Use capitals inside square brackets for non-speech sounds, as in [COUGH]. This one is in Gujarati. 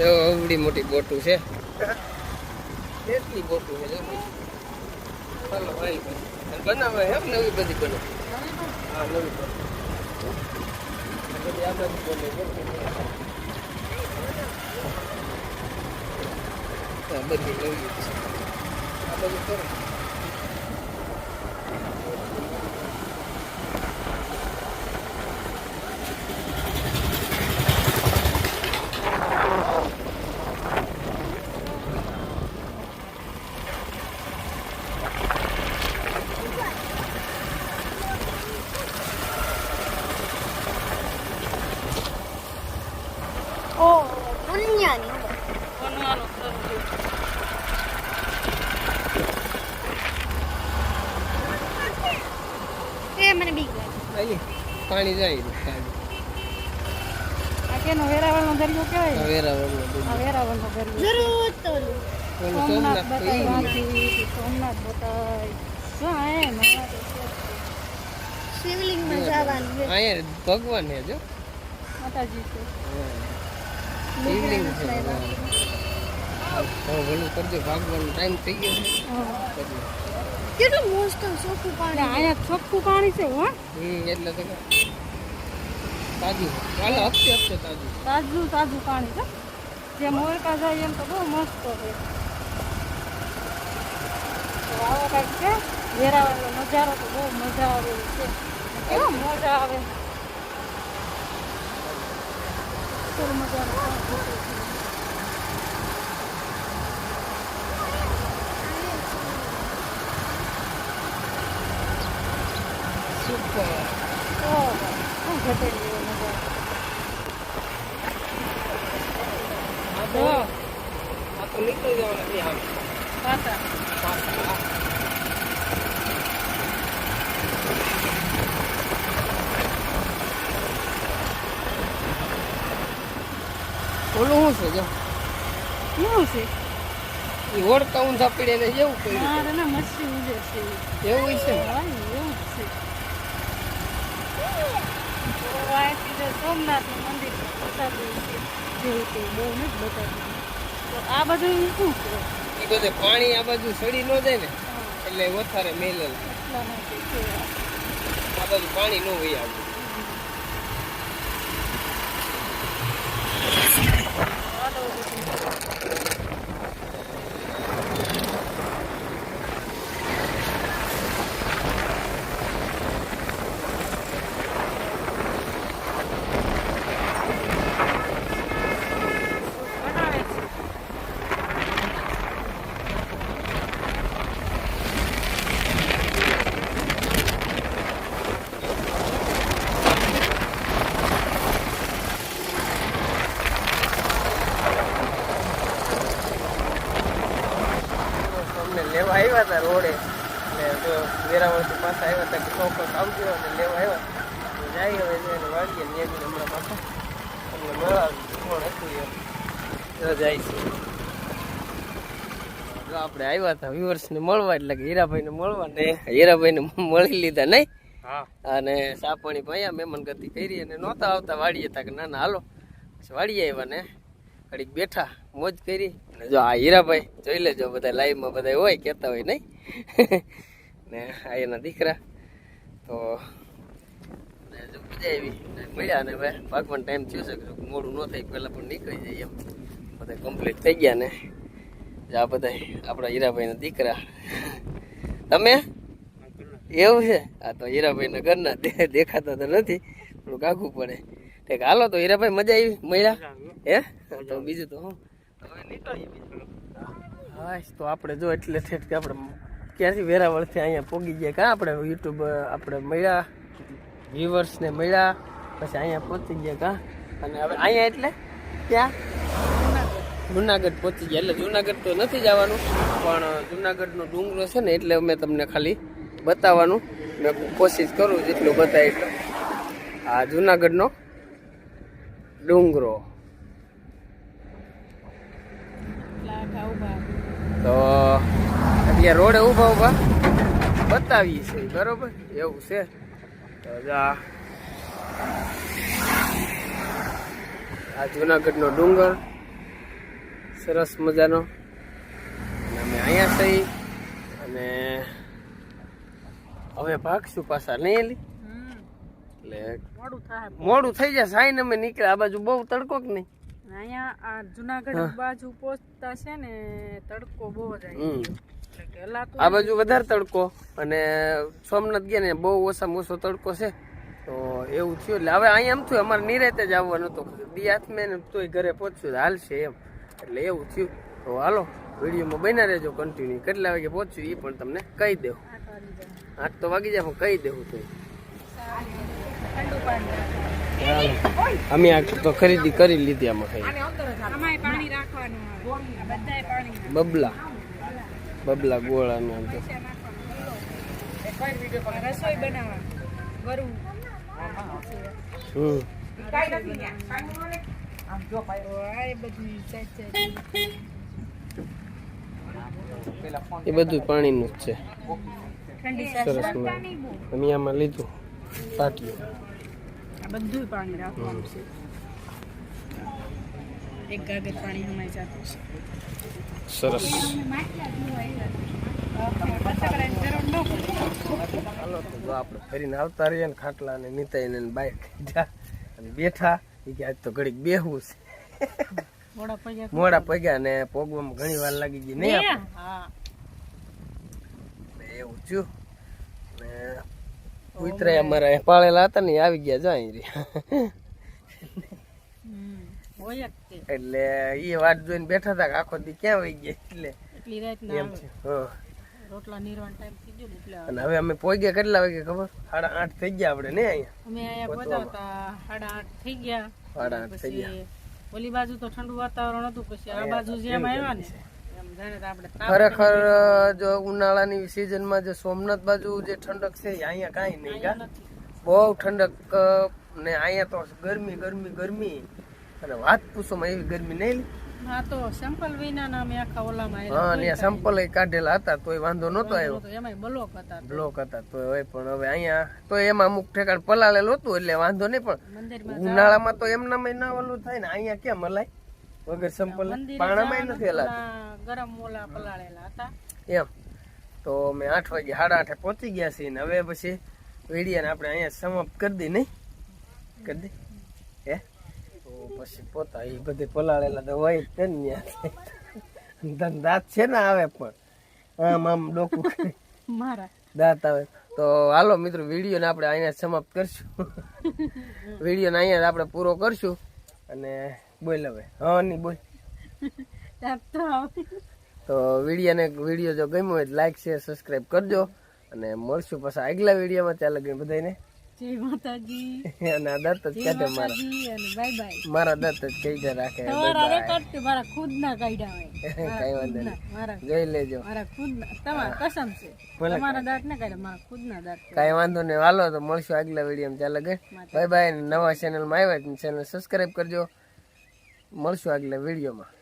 એવડી મોટી બોટું છે. કેટલી બોટું છે ચાલો, ભાઈ. બનાવે એમ નવી બધી બને હા, નવી બને આ બધી બને બધી નવી આ બધું કરો. એ મને બીક લાગે. પાણી જાય પાણી વેરાવળનો દરિયો કેવાય? વેરાવળનો. વેરાવળનો દરિયો. સોમનાથ વાંકી સોમનાથ તો છે. શિવલિંગમાં જવાનું અહીંયા ભગવાન હે જો. માતાજી છે. શિવલિંગ છે ભગવાન. કરજો. ભાગવાનો ટાઈમ થઈ ગયો. કેટલું મસ્ત ચોખ્ખું પાણી અહીંયા ચોખ્ખું પાણી છે હો. એટલે તો. તાજું. હપ્તે હપ્તે તાજું. તાજું તાજું પાણી છે. જે મોરકા જાય એમ તો બહુ મસ્ત છે. તો આવો કાંઈક છે. વેરાવળનો નજારો તો બહુ મજા આવે એવું છે. કેવો મજા આવે. મજા મજાનો પાણી છે. સુપર ઓહો, શું ઘટેલી એવો નજારો. આ તો આ તો નીકળી શું છે જો શું છે એ ઓળકા ઊંધા પીડે જેવું કર્યું મારે ના મચ્છી ઉડે છે એવું છે હા, એવું છે અહીંથી જે સોમનાથનું મંદિર બતાવ્યું છે જેવું તે બહુ નથી બતાવ્યું. તો આ બધું શું છે? એ બધે પાણી આ બાજુ સડી ન જાય ને એટલે વધારે મેલેલ. એટલા માટે છે. આ. બાજુ પાણી ન હોય આવ્યું હાલો બધું. બનાવે છે અમને લેવા આવ્યા હતા રોડે. ને જો વેરાવળથી પાછા આવ્યા હતા કે ચોક્કસ આવજો અને લેવા આવ્યા. તો જાય હવે એને વાળીએ ને એમને હમણાં પાછા. એટલે મળાવ્યું કોણ હતું એમ જાય છે. જો આપણે આવ્યા હતા વ્યુઅર્સને મળવા એટલે કે હીરાભાઈને મળવા ને હીરાભાઈને મળી લીધા નહીં. અને સાપણી ભાઈ મેમન ગતિ કરી અને નહોતા આવતા વાડીએ હતા કે ના ના હાલો. વાડીએ આવ્યા ને. ઘડીક બેઠા મોજ કરી અને જો આ હીરાભાઈ જોઈ લેજો બધા લાઈવમાં બધા હોય કહેતા હોય નહીં. [LAUGHS] ને આ એના દીકરા. તો ને જો મજા આવી. મળ્યા ને ભાઈ. ભાગવાનો ટાઈમ થયો છે મોડું ન થાય પહેલાં પણ નીકળી જાય એમ. બધા કમ્પ્લીટ થઈ ગયા ને. આ બધા આપણા હીરાભાઈના દીકરા. તમે? એવું છે? આ તો હીરાભાઈના ઘરના દેખાતા તો નથી થોડુંક આઘું પડે. ઠીક હાલો તો હીરાભાઈ મજા આવી મળ્યા? હે. તો બીજું તો હું. હા તો આપણે જો એટલે ઠેઠ કે આપણે ક્યાંથી વેરાવળથી અહીંયા પોગી ગયા કાં આપણે યુટ્યુબ આપણે મળ્યા વ્યુવર્સને મળ્યા પછી અહીંયા પહોંચી ગયા કાં અને હવે અહીંયા એટલે? ક્યાં? જુનાગઢ પહોંચી ગયા. એટલે જુનાગઢ તો નથી જવાનું પણ જુનાગઢનો ડુંગરો છે ને એટલે અમે તમને ખાલી બતાવવાનું. મેં કોશિશ કરું જેટલું બતાય એટલું. આ જુનાગઢનો ડુંગરો. તો અત્યારે રોડે ઊભા ઊભા બતાવીએ છે બરોબર? એવું છે. તો આ જુનાગઢનો ડુંગર. સરસ મજાનો. અમે અહીંયા થઈ અને હવે ભાગશું પાછા નહીં હમ એટલે મોડું થાય મોડું થઈ જાય સાઈન અમે નીકળ્યા. આ બાજુ બહુ તડકો કે નહીં? અહીંયા આ જુનાગઢ બાજુ પહોંચતા છે ને તડકો બહુ જ આ બાજુ વધારે તડકો અને સોમનાથ ગયા ને બહુ ઓછામાં ઓછો તડકો છે. તો એવું થયું એટલે હવે અહીંયા એમ થયું અમારે નિરાતે જ આવવાનું હતું. દી હાથમાં ને તોય ઘરે પહોંચ્યું હાલશે એમ. એટલે એવું થયું. તો હાલો વિડીયોમાં બન્યા રહેજો કન્ટિન્યુ કેટલા વાગે પહોંચ્યું એ પણ તમને કહી દઉં આઠ તો વાગી જાય હું કહી દેવું તો. અમે આ તો ખરીદી કરી લીધી આમાં ખાઈ. આમાંય પાણી રાખવાનું આ બધાય પાણી બબલા. બબલા રસોઈ જાત જાતની. એ બધું પાણીનું જ છે. સરસ અમે આમાં લીધું. પાટિયું બધું પાણી રાખવાનું છે. એક ગાગર પાણી હમાઈ જતું છે. સરસ. હાલો તો જો આપણે ફરીને આવતા રહીએ ને ખાટલા ને નીતાઈને બાઈક અને બેઠા એ કે આજ તો ઘડીક બેહવું છે. મોડા પગ્યા ને પોગવામાં ઘણી વાર લાગી ગઈ નહીં એવું થયું. ને કૂતરા અમારા. પાળેલા હતા ને આવી ગયા જો અહીં એટલે એ વાત જોઈને બેઠા હતા આખો દી ક્યાં વહી ગયા? એટલે એમ છે. અને હવે અમે પોગ્યા કેટલા વાગે ખબર? સાડા આઠ થઈ ગયા આપણે ને અહીંયા? સાડા આઠ થઈ ગયા. સાડા આઠ થઈ ગયા. ઓલી બાજુ તો ઠંડુ વાતાવરણ હતું પછી આ બાજુ જેમ આવ્યા ને ખરેખર જો ઉનાળાની સિઝનમાં જે સોમનાથ બાજુ જે ઠંડક છે અહીંયા કાંઈ નહીં કા? બહુ ઠંડક ને અહીંયા તો ગરમી ગરમી ગરમી. અને વાત પૂછોમાં એવી ગરમી નહીં. હા તો સેમ્પલ વિના આખા ઓલામાં હા ને સંપલ કાઢેલા હતા તોય વાંધો નહોતો આવ્યો. તો બ્લોક હતા બ્લોક હતા તો હવે પણ હવે અહીંયા તો એમાં અમુક ઠેકાણ પલાળેલું હતું એટલે વાંધો નહીં પણ ઉનાળામાં તો એમનામાં ના ઓલું થાય ને અહીંયા કેમ હલાય વગર સંપલ પાણામાં નથી હલાતું. ગરમ મોલા પલાળેલા હતા. એમ. તો અમે આઠ વાગે સાડા આઠે પહોંચી ગયા છીએ ને હવે પછી વેડિયાને આપણે અહીંયા સમાપ્ત કરી દઈ નહીં? કરી દઈ હે? તો પછી પોતા એ બધે પલાળેલા તો હોય જ ને દાંત છે ને આવે પણ. આમ આમ ડોકું મારા. દાંત આવે. તો હાલો મિત્રો વિડીયોને આપણે અહીંયા સમાપ્ત કરશું. [LAUGHS] વિડીયોને અહીંયા આપણે પૂરો કરશું. અને બોલ હવે. હા નહીં બોલ. [LAUGHS] તો વિડીયોને વીડિયો જો ગમ્યો હોય લાઈક શેર સબસ્ક્રાઈબ કરજો. અને મળશું પાછા આગલા વિડીયોમાં. ત્યાં લગી બધાને જય માતાજી. [LAUGHS] અને દત્ત જ કાઢે મારા. મારા દત્ત જ કહી રાખે. મારા ખુદ ના કાઢ્યા હોય. [LAUGHS] કઈ વાંધો નહીં. જોઈ લેજો. મારા ખુદ તમારા કસમ છે. તમારા દાંત ના કાઢ્યા મારા ખુદ ના દાંત કઈ વાંધો નહીં. હાલો તો મળશું આગલા વિડીયોમાં. ત્યાં લગે બાય બાય નવા ચેનલમાં આવ્યા ચેનલ સબસ્ક્રાઈબ કરજો. મળશું આગલા વિડીયોમાં.